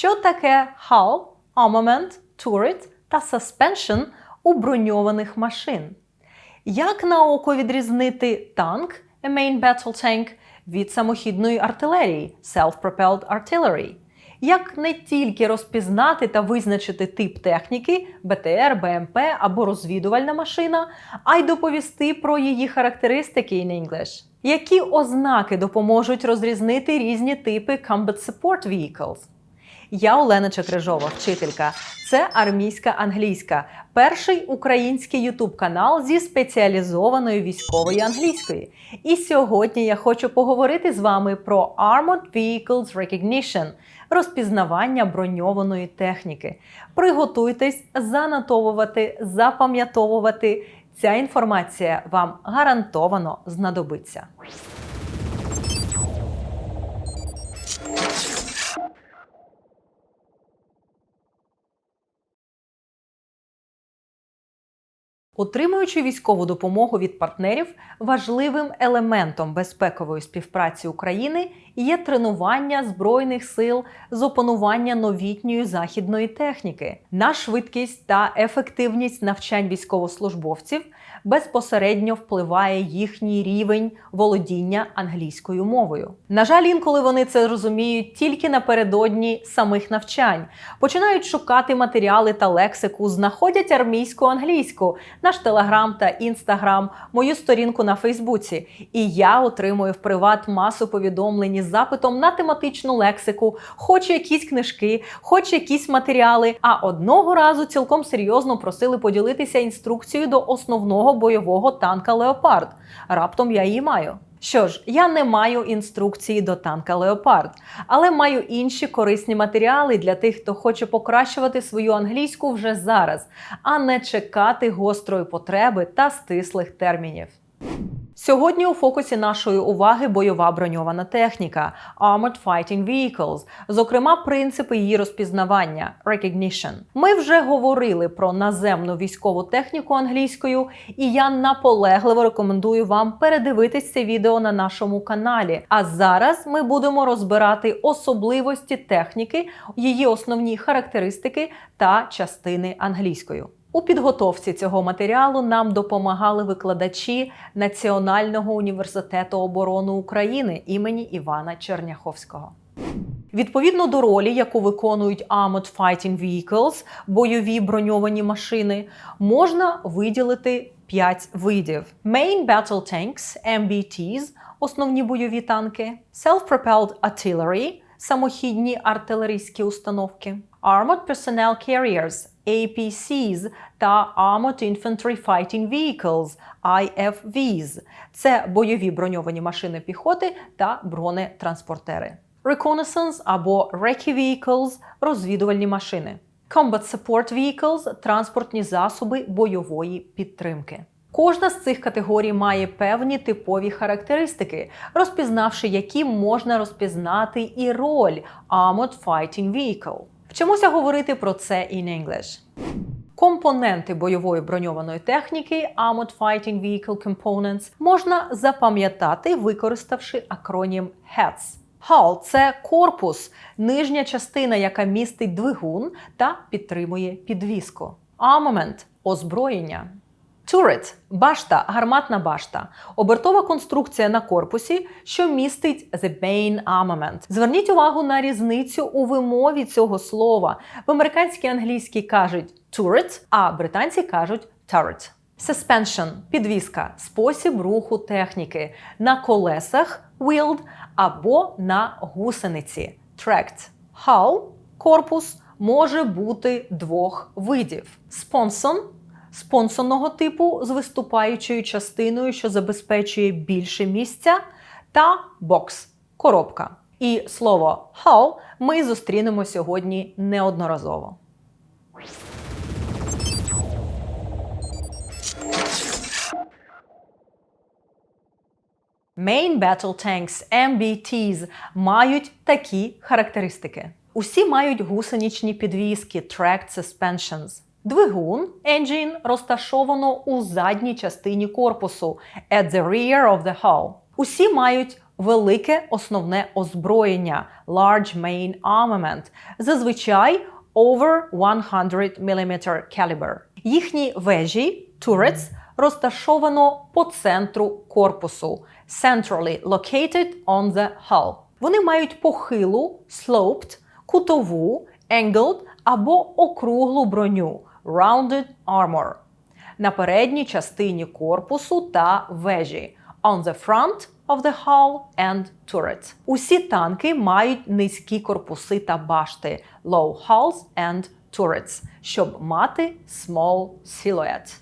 Що таке hull, armament, turret та suspension у броньованих машин? Як на око відрізнити танк, a main battle tank, від самохідної артилерії, self-propelled artillery? Як не тільки розпізнати та визначити тип техніки, БТР, БМП або розвідувальна машина, а й доповісти про її характеристики in English? Які ознаки допоможуть розрізнити різні типи Combat Support Vehicles? Я Олена Чекрижова, вчителька. Це армійська англійська, перший український ютуб канал зі спеціалізованої військової англійської. І сьогодні я хочу поговорити з вами про Armored Vehicles Recognition – розпізнавання броньованої техніки. Приготуйтесь занотовувати, запам'ятовувати. Ця інформація вам гарантовано знадобиться. Отримуючи військову допомогу від партнерів, важливим елементом безпекової співпраці України є тренування збройних сил з опанування новітньої західної техніки. На швидкість та ефективність навчань військовослужбовців безпосередньо впливає їхній рівень володіння англійською мовою. На жаль, інколи вони це розуміють тільки напередодні самих навчань, починають шукати матеріали та лексику, знаходять армійську англійську, наш телеграм та інстаграм, мою сторінку на Фейсбуці. І я отримую в приват масу повідомлень із запитом на тематичну лексику, хоч якісь книжки, хоч якісь матеріали. А одного разу цілком серйозно просили поділитися інструкцією до основного бойового танка Леопард. Раптом я її маю. Що ж, я не маю інструкції до танка Леопард, але маю інші корисні матеріали для тих, хто хоче покращувати свою англійську вже зараз, а не чекати гострої потреби та стислих термінів. Сьогодні у фокусі нашої уваги бойова броньована техніка Armored Fighting Vehicles, зокрема, принципи її розпізнавання recognition. Ми вже говорили про наземну військову техніку англійською, і я наполегливо рекомендую вам передивитись це відео на нашому каналі. А зараз ми будемо розбирати особливості техніки, її основні характеристики та частини англійською. У підготовці цього матеріалу нам допомагали викладачі Національного університету оборони України імені Івана Черняховського. Відповідно до ролі, яку виконують Armored Fighting Vehicles, бойові броньовані машини, можна виділити п'ять видів: Main Battle Tanks, MBTs, основні бойові танки, Self-Propelled Artillery, самохідні артилерійські установки, Armored Personnel Carriers, APCs та Armored Infantry Fighting Vehicles IFVs. Це бойові броньовані машини піхоти та бронетранспортери. Reconnaissance або Recce Vehicles – розвідувальні машини. Combat Support Vehicles – транспортні засоби бойової підтримки. Кожна з цих категорій має певні типові характеристики, розпізнавши які можна розпізнати і роль Armored Fighting Vehicle. Вчимося говорити про це in English. Компоненти бойової броньованої техніки Armored Fighting Vehicle Components можна запам'ятати, використавши акронім HATS. HAL – це корпус, нижня частина, яка містить двигун та підтримує підвіску. Armament – озброєння. Turret – башта, гарматна башта, обертова конструкція на корпусі, що містить the main armament. Зверніть увагу на різницю у вимові цього слова. В американській англійській кажуть turret, а британці кажуть turret. Suspension – підвіска, спосіб руху техніки на колесах wheeled або на гусениці tracked. Hull – корпус може бути двох видів: Sponson – спонсорного типу з виступаючою частиною, що забезпечує більше місця, та бокс коробка. І слово «how» ми зустрінемо сьогодні неодноразово. Main Battle Tanks MBTs мають такі характеристики. Усі мають гусеничні підвіски Tracked Suspensions. Двигун engine розташовано у задній частині корпусу at the rear of the hull. Усі мають велике основне озброєння large main armament, зазвичай over 100 mm caliber. Їхні вежі turrets розташовано по центру корпусу centrally located on the hull. Вони мають похилу sloped, кутову angled або округлу броню rounded armor на передній частині корпусу та вежі on the front of the hull and turret. Усі танки мають низькі корпуси та башти low hulls and turrets, щоб мати small silhouette.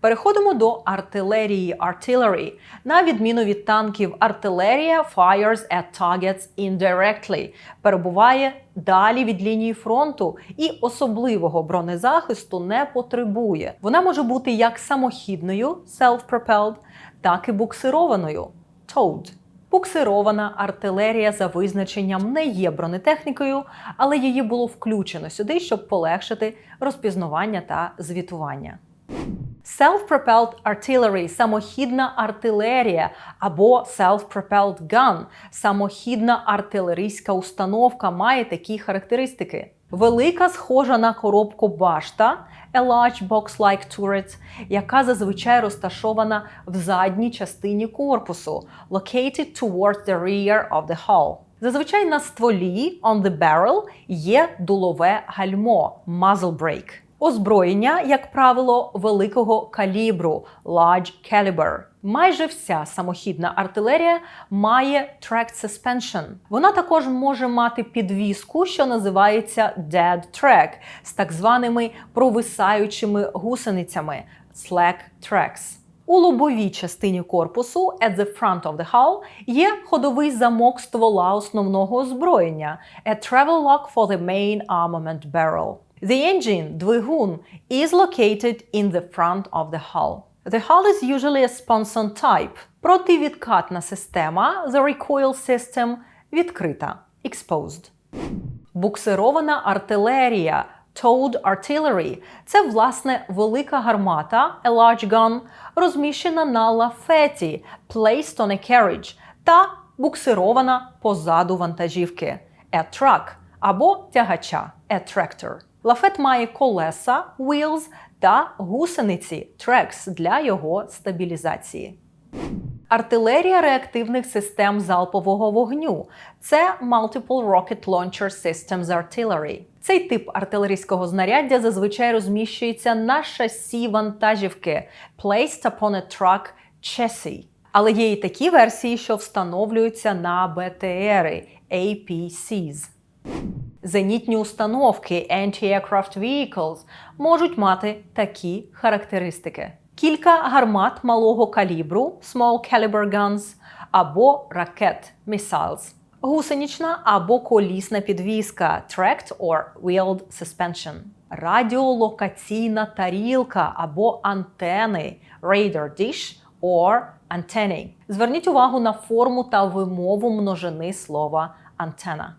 Переходимо до артилерії artillery. На відміну від танків, артилерія fires at targets indirectly, перебуває далі від лінії фронту і особливого бронезахисту не потребує. Вона може бути як самохідною self-propelled, так і буксированою towed. Буксирована артилерія за визначенням не є бронетехнікою, але її було включено сюди, щоб полегшити розпізнавання та звітування. Self-propelled artillery – самохідна артилерія або self-propelled gun – самохідна артилерійська установка має такі характеристики. Велика схожа на коробку башта a large box-like turret, яка зазвичай розташована в задній частині корпусу located towards the rear of the hull. Зазвичай на стволі on the barrel є дулове гальмо muzzle brake. Озброєння, як правило, великого калібру large caliber. Майже вся самохідна артилерія має tracked suspension. Вона також може мати підвіску, що називається dead track, з так званими провисаючими гусеницями slack tracks. У лобовій частині корпусу at the front of the hull є ходовий замок ствола основного озброєння a travel lock for the main armament barrel. The engine, двигун, is located in the front of the hull. The hull is usually a sponson type. Противідкатна система, the recoil system, відкрита, exposed. Буксирована артилерія, towed artillery – це, власне, велика гармата, a large gun, розміщена на лафеті, placed on a carriage, та буксирована позаду вантажівки, a truck або тягача, a tractor. Лафет має колеса wheels та гусениці tracks для його стабілізації. Артилерія реактивних систем залпового вогню це Multiple Rocket Launcher Systems Artillery. Цей тип артилерійського знаряддя зазвичай розміщується на шасі вантажівки placed upon a truck chassis. Але є і такі версії, що встановлюються на БТРи APCs. Зенітні установки Anti-Aircraft Vehicles можуть мати такі характеристики: кілька гармат малого калібру Small Caliber Guns або ракет Missiles, гусенична або колісна підвіска Tracked or Wheeled Suspension, радіолокаційна тарілка або антени Radar Dish or Antennae. Зверніть увагу на форму та вимову множини слова антена.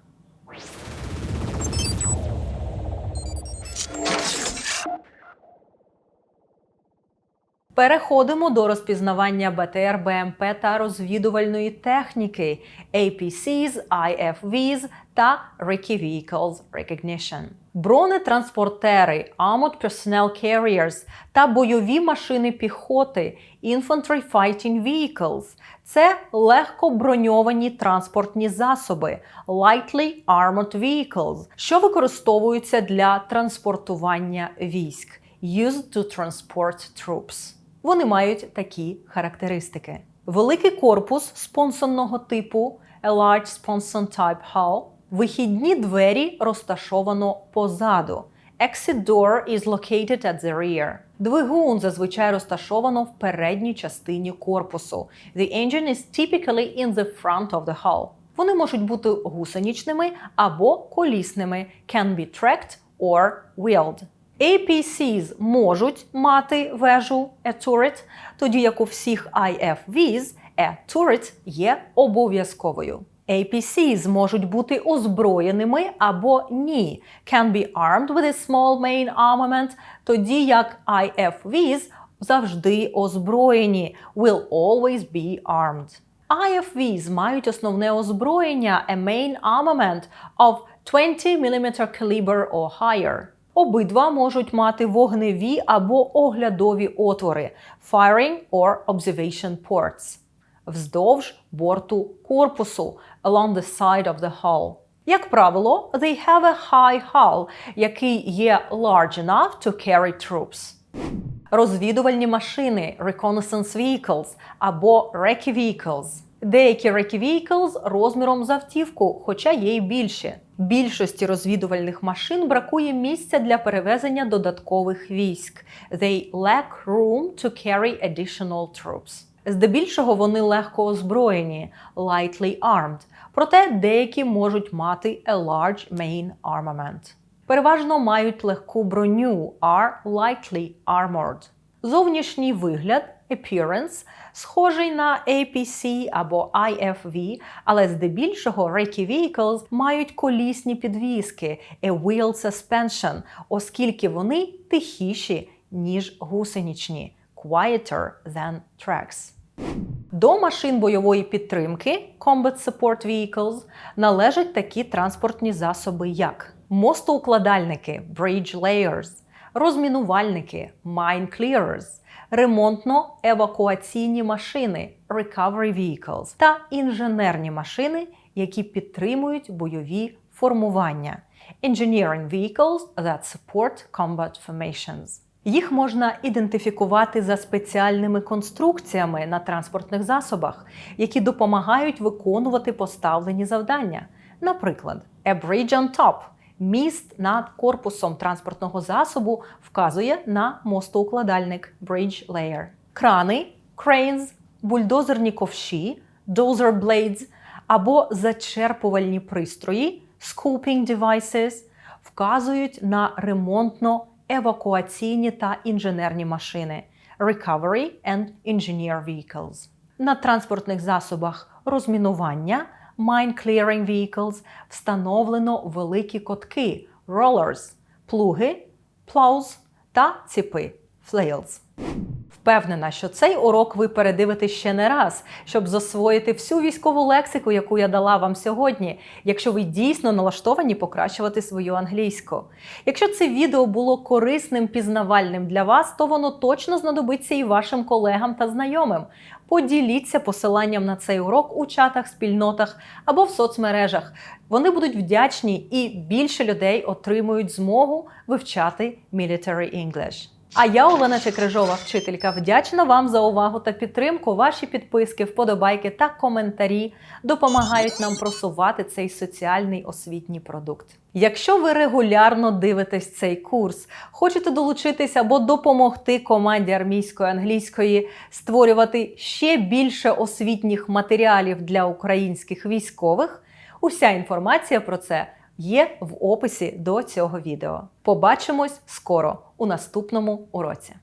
Переходимо до розпізнавання БТР, БМП та розвідувальної техніки APCs, IFVs та Recce Vehicles Recognition. Бронетранспортери, Armored Personnel Carriers та бойові машини піхоти Infantry Fighting Vehicles – це легко броньовані транспортні засоби Lightly Armored Vehicles, що використовуються для транспортування військ Used to transport troops. Вони мають такі характеристики: великий корпус спонсонного типу a large sponson type hull. Вихідні двері розташовано позаду. Exit door is located at the rear. Двигун зазвичай розташовано в передній частині корпусу. The engine is typically in the front of the hull. Вони можуть бути гусеничними або колісними, can be tracked or wheeled. APCs можуть мати вежу a turret, тоді як у всіх IFVs a turret є обов'язковою. APCs можуть бути озброєними або ні. Can be armed with a small main armament, тоді як IFVs завжди озброєні. Will always be armed. IFVs мають основне озброєння a main armament of 20 mm caliber or higher. Обидва можуть мати вогневі або оглядові отвори firing or observation ports вздовж борту корпусу along the side of the hull. Як правило, they have a high hull, який є large enough to carry troops. Розвідувальні машини reconnaissance vehicles або recce vehicles. Деякі recce vehicles розміром з автівку, хоча є й більші. Більшості розвідувальних машин бракує місця для перевезення додаткових військ. They lack room to carry additional troops. Здебільшого вони легко озброєні lightly armed, проте деякі можуть мати a large main armament. Переважно мають легку броню are lightly armored. Зовнішній вигляд appearance схожий на APC або IFV, але здебільшого recce vehicles мають колісні підвіски a wheel suspension, оскільки вони тихіші, ніж гусеничні quieter than tracks. До машин бойової підтримки Combat Support Vehicles належать такі транспортні засоби, як мостоукладальники Bridge Layers, розмінувальники Mine Clearers, ремонтно-евакуаційні машини Recovery Vehicles та інженерні машини, які підтримують бойові формування Engineering Vehicles that support combat formations. Їх можна ідентифікувати за спеціальними конструкціями на транспортних засобах, які допомагають виконувати поставлені завдання. Наприклад, a bridge on top – міст над корпусом транспортного засобу вказує на мостоукладальник bridge layer. Крани cranes, бульдозерні ковші dozer blades або зачерпувальні пристрої scooping devices вказують на ремонтно евакуаційні та інженерні машини Recovery and Engineer Vehicles. На транспортних засобах розмінування Mine Clearing Vehicles встановлено великі котки Rollers, плуги Plows та ціпи Flails. Впевнена, що цей урок ви передивите ще не раз, щоб засвоїти всю військову лексику, яку я дала вам сьогодні, якщо ви дійсно налаштовані покращувати свою англійську. Якщо це відео було корисним пізнавальним для вас, то воно точно знадобиться і вашим колегам та знайомим. Поділіться посиланням на цей урок у чатах, спільнотах або в соцмережах. Вони будуть вдячні і більше людей отримують змогу вивчати Military English. А я, Олена Чекрижова, вчителька, вдячна вам за увагу та підтримку. Ваші підписки, вподобайки та коментарі допомагають нам просувати цей соціальний освітній продукт. Якщо ви регулярно дивитесь цей курс, хочете долучитися або допомогти команді армійської англійської створювати ще більше освітніх матеріалів для українських військових, уся інформація про це є в описі до цього відео. Побачимось скоро у наступному уроці.